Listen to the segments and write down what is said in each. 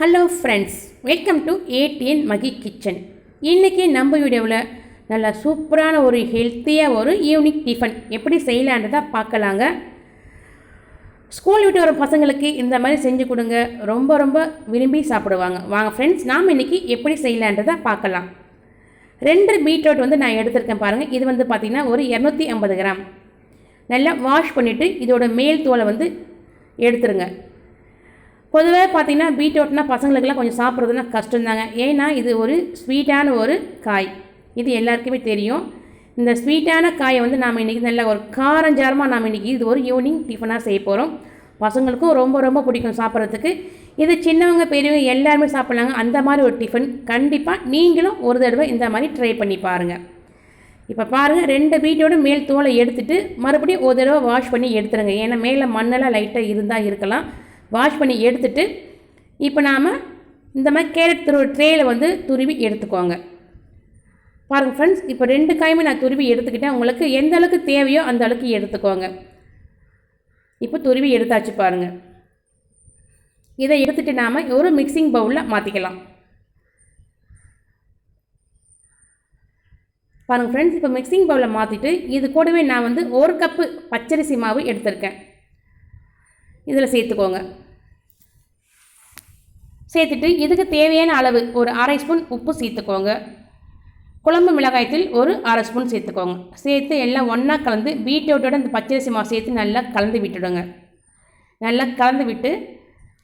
Hello friends welcome to ATN Magi kitchen இன்றைக்கி நம்ம வீடியோவில் நல்ல சூப்பரான ஒரு ஹெல்த்தியாக ஒரு ஈவினிங் டிஃபன் எப்படி செய்யலான்றதை பார்க்கலாங்க. ஸ்கூல் விட்டு வர பசங்களுக்கு இந்த மாதிரி செஞ்சு கொடுங்க. ரொம்ப ரொம்ப விரும்பி சாப்பிடுவாங்க. வாங்க ஃப்ரெண்ட்ஸ் நாம் இன்றைக்கி எப்படி செய்யலான்றதை பார்க்கலாம். ரெண்டு பீட்ரூட் வந்து நான் எடுத்திருக்கேன் பாருங்கள் இது வந்து பார்த்திங்கன்னா ஒரு இரநூத்தி ஐம்பது கிராம். நல்லா வாஷ் பண்ணிவிட்டு இதோட மேல் தோலை வந்து எடுத்துருங்க. பொதுவாக பார்த்தீங்கன்னா பீட்ரூட்னா பசங்களுக்கெல்லாம் கொஞ்சம் சாப்பிட்றதுனா கஷ்டம்தாங்க. ஏன்னா இது ஒரு ஸ்வீட்டான ஒரு காய். இது எல்லாருக்குமே தெரியும். இந்த ஸ்வீட்டான காயை வந்து நாம் இன்றைக்கி நல்ல ஒரு காரஞ்சாரமாக நாம் இன்றைக்கி இது ஒரு ஈவினிங் டிஃபனாக செய்ய போகிறோம் பசங்களுக்கும் ரொம்ப ரொம்ப பிடிக்கும் சாப்பிட்றதுக்கு. இது சின்னவங்க பெரியவங்க எல்லாருமே சாப்பிட்லாங்க. அந்த மாதிரி ஒரு டிஃபன். கண்டிப்பாக நீங்களும் ஒரு தடவை இந்த மாதிரி ட்ரை பண்ணி பாருங்கள் இப்போ பாருங்கள் ரெண்டு பீட்டோட மேல் தோலை எடுத்துகிட்டு மறுபடியும் ஒரு தடவை வாஷ் பண்ணி எடுத்துருங்க. ஏன்னா மேலே மண்ணெல்லாம் லைட்டாக இருந்தால் இருக்கலாம். வாஷ் பண்ணி எடுத்துட்டு இப்போ நாம் இந்த மாதிரி கேரட் துரு ட்ரேயில் வந்து துருவி எடுத்துக்கோங்க. பாருங்கள் ஃப்ரெண்ட்ஸ் இப்போ ரெண்டு காயுமே நான் துருவி எடுத்துக்கிட்டேன். உங்களுக்கு எந்த அளவுக்கு தேவையோ அந்த அளவுக்கு எடுத்துக்கோங்க. இப்போ துருவி எடுத்தாச்சு பாருங்கள் இதை எடுத்துகிட்டு நாம் ஒரு மிக்சிங் பவுலில் மாற்றிக்கலாம் பாருங்கள் ஃப்ரெண்ட்ஸ் இப்போ மிக்சிங் பவுலில் மாற்றிட்டு இது கூடவே நான் வந்து ஒரு கப்பு பச்சரிசி மாவு எடுத்திருக்கேன். இதில் சேர்த்துக்கோங்க. சேர்த்துட்டு இதுக்கு தேவையான அளவு ஒரு அரை ஸ்பூன் உப்பு சேர்த்துக்கோங்க. குழம்பு மிளகாயத்தில் ஒரு அரை ஸ்பூன் சேர்த்துக்கோங்க. சேர்த்து எல்லாம் ஒன்றா கலந்து பீட்ரூட்டோட இந்த பச்சரிசி மாவு சேர்த்து நல்லா கலந்து விட்டுடுங்க. நல்லா கலந்து விட்டு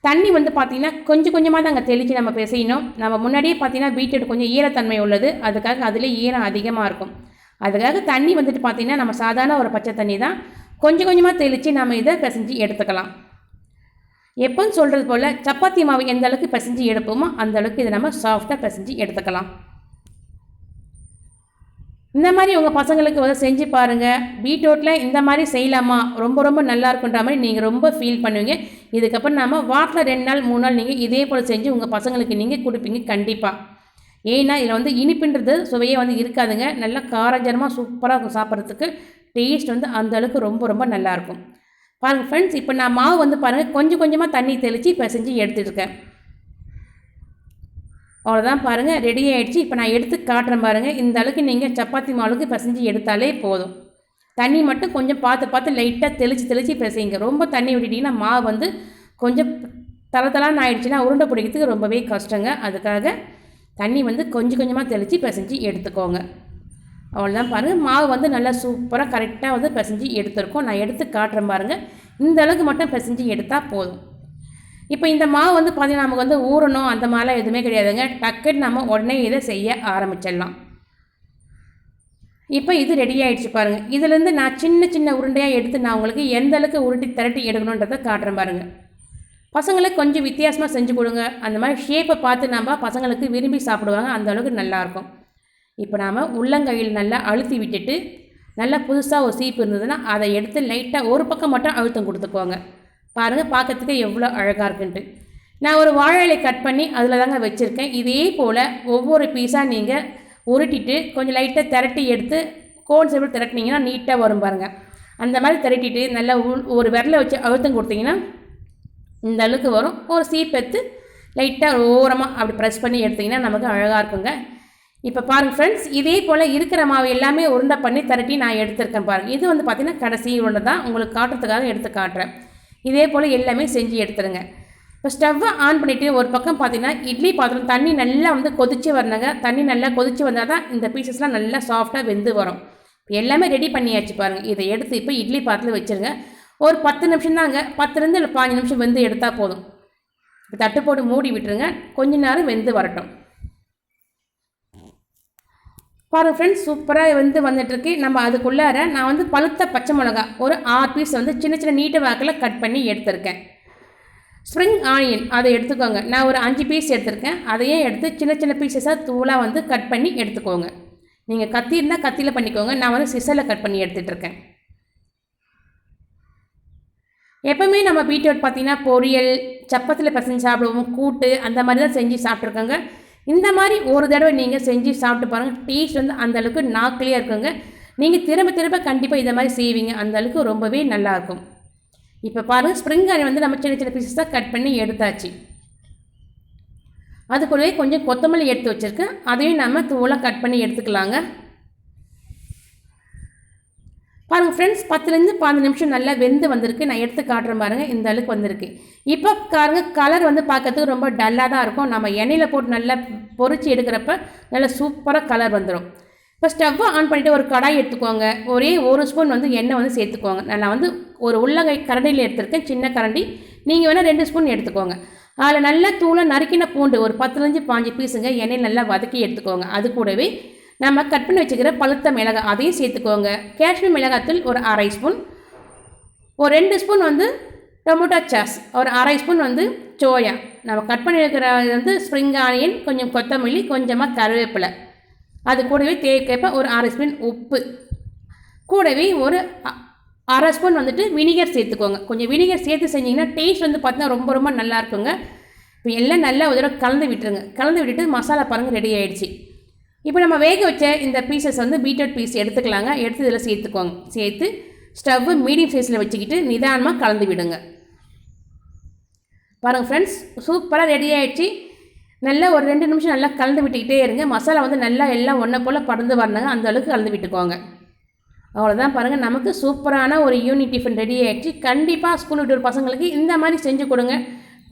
தண்ணி வந்து பார்த்திங்கன்னா கொஞ்சம் கொஞ்சமாக தாங்க தெளித்து நம்ம பிசையணும். நம்ம முன்னாடியே பார்த்திங்கன்னா பீட்ரூட் கொஞ்சம் ஈரத்தன்மை உள்ளது. அதுக்காக அதில் ஈரம் அதிகமாக இருக்கும். அதுக்காக தண்ணி வந்துட்டு பார்த்திங்கன்னா நம்ம சாதாரண ஒரு பச்சை தண்ணி தான். கொஞ்சம் கொஞ்சமாக தெளித்து நம்ம இதை பிசைஞ்சு எடுத்துக்கலாம். எப்போன்னு சொல்கிறது போல் சப்பாத்தி மாவு எந்த அளவுக்கு பிசைஞ்சு எடுப்போமோ அந்த அளவுக்கு இதை நம்ம சாஃப்டாக பிசைஞ்சு எடுத்துக்கலாம். இந்த மாதிரி உங்கள் பசங்களுக்கு வந்து செஞ்சு பாருங்கள் பீட்ரூட்டில் இந்த மாதிரி செய்யலாமா? ரொம்ப ரொம்ப நல்லா இருக்குன்ற மாதிரி நீங்கள் ரொம்ப ஃபீல் பண்ணுவீங்க. இதுக்கப்புறம் நம்ம வாரத்தில் ரெண்டு நாள் மூணு நாள் நீங்கள் இதே போல் செஞ்சு உங்கள் பசங்களுக்கு நீங்கள் கொடுப்பீங்க கண்டிப்பாக ஏன்னா இதில் வந்து இனிப்புன்றது சுவையே வந்து இருக்காதுங்க. நல்லா காரஞ்சரமாக சூப்பராக இருக்கும் சாப்பிட்றதுக்கு டேஸ்ட் வந்து அந்த அளவுக்கு ரொம்ப ரொம்ப நல்லாயிருக்கும் பாருங்கள் ஃப்ரெண்ட்ஸ் இப்போ நான் மாவு வந்து பாருங்கள் கொஞ்சம் கொஞ்சமாக தண்ணி தெளித்து இப்போ செஞ்சு எடுத்துகிட்ருக்கேன் அவ்வளோதான் பாருங்கள் ரெடி ஆகிடுச்சு இப்போ நான் எடுத்து காட்டுறேன் பாருங்கள் இந்த அளவுக்கு நீங்கள் சப்பாத்தி மாவுக்கு பிசைஞ்சு எடுத்தாலே போதும். தண்ணி மட்டும் கொஞ்சம் பார்த்து பார்த்து லைட்டாக தெளித்து தெளித்து பிசைங்க ரொம்ப தண்ணி விட்டுட்டிங்கன்னா மாவு வந்து கொஞ்சம் தளத்தலான்னு ஆயிடுச்சுன்னா உருண்டை பிடிக்கிறதுக்கு ரொம்பவே கஷ்டங்க. அதுக்காக தண்ணி வந்து கொஞ்சம் கொஞ்சமாக தெளித்து பிசைஞ்சு எடுத்துக்கோங்க. அவ்வளோதான் பாருங்கள் மாவு வந்து நல்லா சூப்பராக கரெக்டாக வந்து பிசைஞ்சு எடுத்துருக்கோம். நான் எடுத்து காட்டுறேன் பாருங்கள் இந்த அளவுக்கு மட்டும் பிசைஞ்சு எடுத்தால் போதும். இப்போ இந்த மாவு வந்து பார்த்திங்கன்னா நமக்கு வந்து ஊறணும் அந்த மாதிரிலாம் எதுவுமே கிடையாதுங்க. டக்குன்னு நம்ம உடனே இதை செய்ய ஆரம்பிச்சிடலாம். இப்போ இது ரெடி ஆகிடுச்சு பாருங்கள் இதுலேருந்து நான் சின்ன சின்ன உருண்டையாக எடுத்து நான் உங்களுக்கு எந்த அளவுக்கு உருட்டி திரட்டி எடுக்கணுன்றதை காட்டுறேன் பாருங்கள் பசங்களுக்கு கொஞ்சம் வித்தியாசமாக செஞ்சு கொடுங்க. அந்த மாதிரி ஷேப்பை பார்த்து நம்ம பசங்களுக்கு விரும்பி சாப்பிடுவாங்க. அந்தளவுக்கு நல்லாயிருக்கும் இப்போ நாம் உள்ளங்கையில் நல்லா அழுத்தி விட்டுட்டு நல்லா புதுசாக ஒரு சீப்பு இருந்ததுன்னா அதை எடுத்து லைட்டாக ஒரு பக்கம் மட்டும் அழுத்தம் கொடுத்துக்கோங்க. பாருங்கள் பார்க்கறதுக்கு எவ்வளோ அழகாக இருக்குன்ட்டு. நான் ஒரு வாழை கட் பண்ணி அதில் தாங்க வச்சுருக்கேன். இதே போல் ஒவ்வொரு பீஸாக நீங்கள் உருட்டிட்டு கொஞ்சம் லைட்டாக திரட்டி எடுத்து கோன் சேபிள் திரட்டினீங்கன்னா நீட்டாக வரும் பாருங்கள் அந்த மாதிரி திரட்டிட்டு நல்லா உள் ஒரு விரலை வச்சு அழுத்தம் கொடுத்தீங்கன்னா இந்த அளவுக்கு வரும். ஒரு சீப் எடுத்து லைட்டாக ஓரமாக அப்படி ப்ரெஸ் பண்ணி எடுத்திங்கன்னா நமக்கு அழகாக இருக்குங்க. இப்போ பாருங்கள் ஃப்ரெண்ட்ஸ் இதே போல் இருக்கிற மாவு எல்லாமே உருண்டை பண்ணி திரட்டி நான் எடுத்திருக்கேன் பாருங்கள் இது வந்து பார்த்திங்கன்னா கடைசி உருண்டை தான். உங்களுக்கு காட்டுறதுக்காக எடுத்து காட்டுறேன். இதே போல் எல்லாமே செஞ்சு எடுத்துருங்க. இப்போ ஸ்டவ்வை ஆன் பண்ணிவிட்டு ஒரு பக்கம் பார்த்தீங்கன்னா இட்லி பாத்திரம் தண்ணி நல்லா வந்து கொதித்து வரணுங்க. தண்ணி நல்லா கொதித்து வந்தால் தான் இந்த பீசஸ்லாம் நல்லா சாஃப்டாக வெந்து வரும். எல்லாமே ரெடி பண்ணியாச்சு பாருங்கள் இதை எடுத்து இப்போ இட்லி பாத்திரத்தில் வச்சுருங்க. ஒரு பத்து நிமிஷம் தாங்க. பத்துலேருந்து இல்லை பாஞ்சு நிமிஷம் வெந்து எடுத்தால் போதும். இப்போ தட்டு போட்டு மூடி விட்டுருங்க. கொஞ்ச நேரம் வெந்து வரட்டும். பாருங்கள் ஃப்ரெண்ட்ஸ் சூப்பராக வந்து வந்துட்டுருக்கு. நம்ம அதுக்குள்ளார நான் வந்து பழுத்த பச்சை மிளகா ஒரு ஆறு பீஸ் வந்து சின்ன சின்ன நீட்டு வாக்கில் கட் பண்ணி எடுத்திருக்கேன். ஸ்ப்ரிங் ஆனியன் அதை எடுத்துக்கோங்க. நான் ஒரு அஞ்சு பீஸ் எடுத்திருக்கேன். அதையே எடுத்து சின்ன சின்ன பீசஸாக தூளாக வந்து கட் பண்ணி எடுத்துக்கோங்க. நீங்கள் கத்தி இருந்தால் கத்தியில் பண்ணிக்கோங்க. நான் வந்து சிசரில் கட் பண்ணி எடுத்துகிட்டு இருக்கேன் எப்போவுமே நம்ம பீட்ரூட் பார்த்திங்கன்னா பொரியல் சப்பத்தில் பசஞ்சு சாப்பிடுவோம் கூட்டு அந்த மாதிரி தான் செஞ்சு சாப்பிட்ருக்கோங்க இந்த மாதிரி ஒரு தடவை நீங்கள் செஞ்சு சாப்பிட்டு பாருங்கள் டேஸ்ட் வந்து அந்தளவுக்கு நாக்கிலே இருக்குங்க. நீங்கள் திரும்ப திரும்ப கண்டிப்பாக இதை மாதிரி செய்வீங்க. அந்தளவுக்கு ரொம்பவே நல்லாயிருக்கும் இப்போ பாருங்கள் ஸ்ப்ரிங் ஆனியன் வந்து நம்ம சின்ன சின்ன பீசஸாக கட் பண்ணி எடுத்தாச்சு. அது கூடவே கொஞ்சம் கொத்தமல்லி எடுத்து வச்சுருக்கேன். அதையும் நம்ம தூளாக கட் பண்ணி எடுத்துக்கலாங்க. பாருங்கள் ஃப்ரெண்ட்ஸ் பத்துலேருந்து பதினஞ்சு நிமிஷம் நல்லா வெந்து வந்திருக்கு. நான் எடுத்து காட்டுறேன் பாருங்கள் இந்த அளவுக்கு வந்திருக்கு. இப்போ பாருங்க கலர் வந்து பார்க்கறதுக்கு ரொம்ப டல்லாக தான் இருக்கும். நம்ம எண்ணெயில் போட்டு நல்லா பொறிச்சு எடுக்கிறப்ப நல்லா சூப்பராக கலர் வந்துடும் இப்போ ஸ்டவ்வை ஆன் பண்ணிவிட்டு ஒரு கடாய் எடுத்துக்கோங்க. ஒரே ஒரு ஸ்பூன் வந்து எண்ணெய் வந்து சேர்த்துக்கோங்க. நான் வந்து ஒரு உள்ளங்கை கரண்டியில் எடுத்திருக்கேன் சின்ன கரண்டி. நீங்கள் வேணால் ரெண்டு ஸ்பூன் எடுத்துக்கோங்க. அதில் நல்லா தூளை நறுக்கின பூண்டு ஒரு பத்துலேருந்து பாஞ்சு பீஸுங்க எண்ணெயில் நல்லா வதக்கி எடுத்துக்கோங்க. அது கூடவே நம்ம கட் பண்ணி வச்சுக்கிற பழுத்த மிளகாய் அதையும் சேர்த்துக்கோங்க. காஷ்மீர் மிளகாத்தூள் ஒரு அரை ஸ்பூன் ஒரு ரெண்டு ஸ்பூன் வந்து டொமேட்டோ சாஸ். ஒரு அரை ஸ்பூன் வந்து சோயா. நம்ம கட் பண்ணி வைக்கிற வந்து ஸ்ப்ரிங் ஆனியன் கொஞ்சம் கொத்தமல்லி கொஞ்சமாக கருவேப்பிலை. அது கூடவே தேவைக்கேற்ப ஒரு அரை ஸ்பூன் உப்பு. கூடவே ஒரு அ- அரை ஸ்பூன் வந்துட்டு வினிகர் சேர்த்துக்கோங்க. கொஞ்சம் வினிகர் சேர்த்து செஞ்சிங்கன்னா டேஸ்ட் வந்து பார்த்தீங்கன்னா ரொம்ப ரொம்ப நல்லா இருக்குங்க. இப்போ எல்லாம் நல்லா ஒரு தடவை கலந்து விட்டுருங்க. கலந்து விட்டுட்டு மசாலா பாருங்கள் ரெடி ஆகிடுச்சி இப்போ நம்ம வேக வச்ச இந்த பீசஸ் வந்து பீட்ரூட் பீஸ் எடுத்துக்கலாங்க. எடுத்து இதில் சேர்த்துக்கோங்க. சேர்த்து ஸ்டவ்வு மீடியம் சைஸில் வச்சுக்கிட்டு நிதானமாக கலந்து விடுங்க. பாருங்கள் ஃப்ரெண்ட்ஸ் சூப்பராக ரெடி ஆகிடுச்சு நல்லா ஒரு ரெண்டு நிமிஷம் நல்லா கலந்து விட்டுக்கிட்டே இருங்க. மசாலா வந்து நல்லா எல்லாம் ஒன்றை போல் பறந்து வரணுங்க. அந்த அளவுக்கு கலந்து விட்டுக்கோங்க. அவ்வளோதான் பாருங்கள் நமக்கு சூப்பரான ஒரு யூனிட் டிஃபன் ரெடி ஆகிடுச்சு கண்டிப்பாக ஸ்கூல் விட்டு ஒரு பசங்களுக்கு இந்த மாதிரி செஞ்சு கொடுங்க.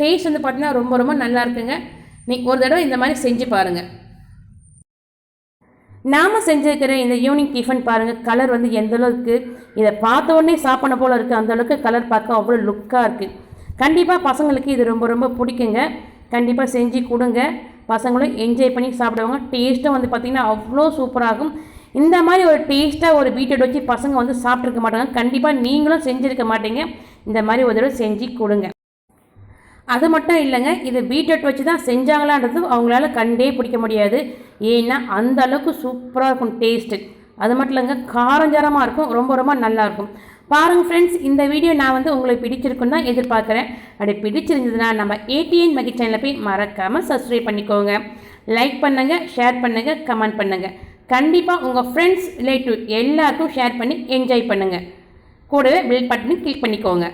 டேஸ்ட் வந்து பார்த்திங்கன்னா ரொம்ப ரொம்ப நல்லா இருக்குங்க. நீ ஒரு தடவை இந்த மாதிரி செஞ்சு பாருங்கள் நாம் செஞ்சுருக்கிற இந்த ஈவினிங் டிஃபன் பாருங்கள் கலர் வந்து எந்த அளவுக்கு இதை பார்த்த உடனே சாப்பிட போல் இருக்குது அந்த அளவுக்கு கலர் பார்க்க அவ்வளோ லுக்காக இருக்குது கண்டிப்பாக பசங்களுக்கு இது ரொம்ப ரொம்ப பிடிக்குங்க. கண்டிப்பாக செஞ்சு கொடுங்க. பசங்களும் என்ஜாய் பண்ணி சாப்பிடுவாங்க. டேஸ்ட்டும் வந்து பார்த்திங்கன்னா அவ்வளோ சூப்பராகும் இந்த மாதிரி ஒரு டேஸ்ட்டாக ஒரு பீட்ரூட் வச்சு பசங்க வந்து சாப்பிட்ருக்க மாட்டாங்க. கண்டிப்பாக நீங்களும் செஞ்சுருக்க மாட்டீங்க. இந்த மாதிரி ஒரு தடவை செஞ்சு கொடுங்க. அது மட்டும் இல்லைங்க இது பீட்ரூட் வச்சு தான் செஞ்சாங்களான்றது அவங்களால கண்டே பிடிக்க முடியாது. ஏன்னா அந்த அளவுக்கு சூப்பராக இருக்கும் டேஸ்ட்டு அது மட்டும் இல்லைங்க காரஞ்சாரமாக இருக்கும் ரொம்ப ரொம்ப நல்லாயிருக்கும் பாருங்கள் ஃப்ரெண்ட்ஸ் இந்த வீடியோ நான் வந்து உங்களுக்கு பிடிச்சிருக்குன்னு தான் எதிர்பார்க்குறேன். அப்படி பிடிச்சிருந்ததுன்னா நம்ம ஏடிஎன் மகி சேனலில் போய் மறக்காமல் சப்ஸ்கிரைப் பண்ணிக்கோங்க. லைக் பண்ணுங்கள் ஷேர் பண்ணுங்கள் கமெண்ட் பண்ணுங்கள் கண்டிப்பாக உங்கள் ஃப்ரெண்ட்ஸ் ரிலேட்டிவ் எல்லாருக்கும் ஷேர் பண்ணி என்ஜாய் பண்ணுங்கள் கூடவே பில் பட்டனை கிளிக் பண்ணிக்கோங்க.